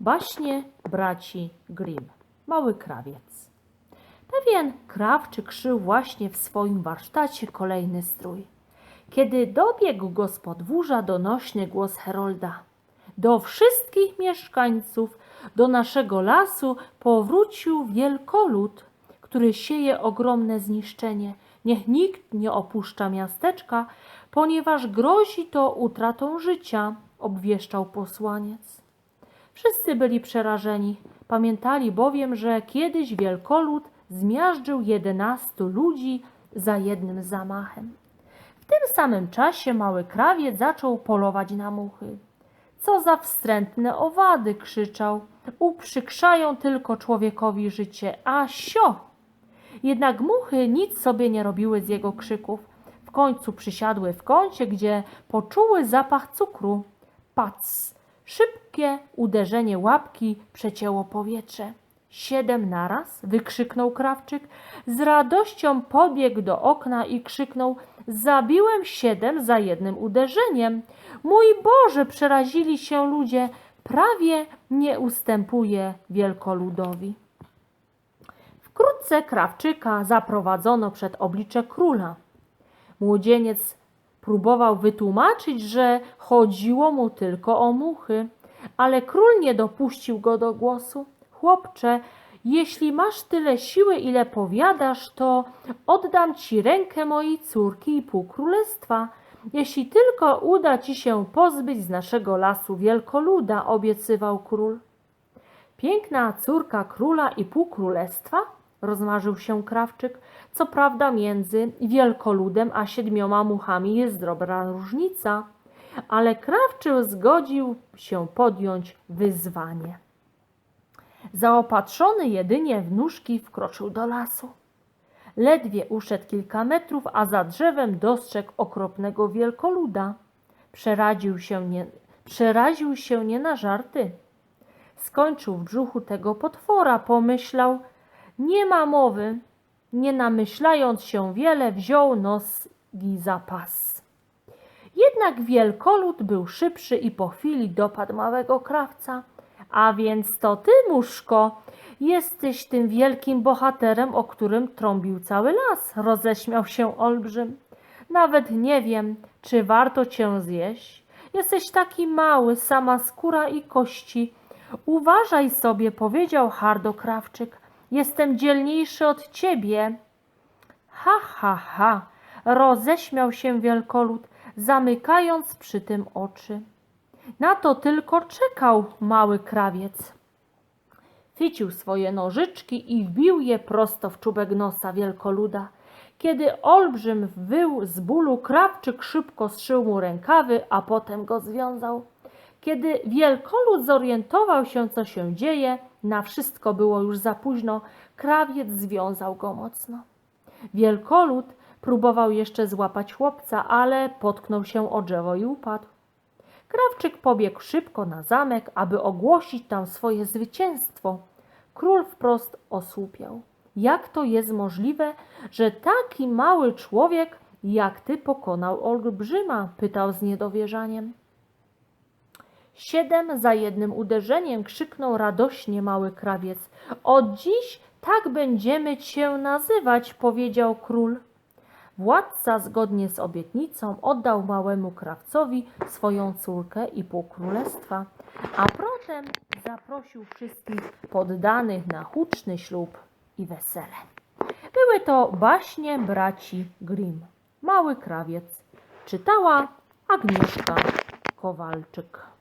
Baśnie braci Grimm. Mały krawiec. Pewien krawczyk szył właśnie w swoim warsztacie kolejny strój. Kiedy dobiegł go z podwórza donośny głos Herolda. Do wszystkich mieszkańców, do naszego lasu powrócił wielkolud, który sieje ogromne zniszczenie. Niech nikt nie opuszcza miasteczka, ponieważ grozi to utratą życia, obwieszczał posłaniec. Wszyscy byli przerażeni. Pamiętali bowiem, że kiedyś wielkolud zmiażdżył jedenastu ludzi za jednym zamachem. W tym samym czasie mały krawiec zaczął polować na muchy. Co za wstrętne owady, krzyczał. Uprzykrzają tylko człowiekowi życie, a sio! Jednak muchy nic sobie nie robiły z jego krzyków. W końcu przysiadły w kącie, gdzie poczuły zapach cukru. Pac! Szybkie uderzenie łapki przecięło powietrze. Siedem naraz? wykrzyknął krawczyk. Z radością podbiegł do okna i krzyknął: Zabiłem siedem za jednym uderzeniem. Mój Boże, przerazili się ludzie. Prawie nie ustępuje wielkoludowi. Wkrótce krawczyka zaprowadzono przed oblicze króla. Młodzieniec próbował wytłumaczyć, że chodziło mu tylko o muchy, ale król nie dopuścił go do głosu. Chłopcze, jeśli masz tyle siły, ile powiadasz, to oddam ci rękę mojej córki i pół królestwa. Jeśli tylko uda ci się pozbyć z naszego lasu wielkoluda, obiecywał król. Piękna córka króla i pół królestwa? Rozmarzył się krawczyk. Co prawda między wielkoludem a siedmioma muchami jest dobra różnica, ale krawczyk zgodził się podjąć wyzwanie. Zaopatrzony jedynie w nóżki wkroczył do lasu. Ledwie uszedł kilka metrów, a za drzewem dostrzegł okropnego wielkoluda. Przeraził się nie, przeraził się nie na żarty. Skończył w brzuchu tego potwora, pomyślał, nie ma mowy. Nie namyślając się wiele, wziął nogi za pas. Jednak wielkolud był szybszy i po chwili dopadł małego krawca. A więc to ty, muszko, jesteś tym wielkim bohaterem, o którym trąbił cały las, roześmiał się olbrzym. Nawet nie wiem, czy warto cię zjeść. Jesteś taki mały, sama skóra i kości. Uważaj sobie, powiedział hardo krawczyk. Jestem dzielniejszy od ciebie. Ha, ha, ha, roześmiał się wielkolud, zamykając przy tym oczy. Na to tylko czekał mały krawiec. Chwycił swoje nożyczki i wbił je prosto w czubek nosa wielkoluda. Kiedy olbrzym wył z bólu, krawczyk szybko zszył mu rękawy, a potem go związał. Kiedy wielkolud zorientował się, co się dzieje, na wszystko było już za późno, krawiec związał go mocno. Wielkolud próbował jeszcze złapać chłopca, ale potknął się o drzewo i upadł. Krawczyk pobiegł szybko na zamek, aby ogłosić tam swoje zwycięstwo. Król wprost osłupiał. Jak to jest możliwe, że taki mały człowiek jak ty pokonał olbrzyma? pytał z niedowierzaniem. Siedem za jednym uderzeniem krzyknął radośnie mały krawiec. Od dziś tak będziemy cię nazywać, powiedział król. Władca zgodnie z obietnicą oddał małemu krawcowi swoją córkę i pół królestwa, a potem zaprosił wszystkich poddanych na huczny ślub i wesele. Były to baśnie braci Grimm. Mały krawiec. Czytała Agnieszka Kowalczyk.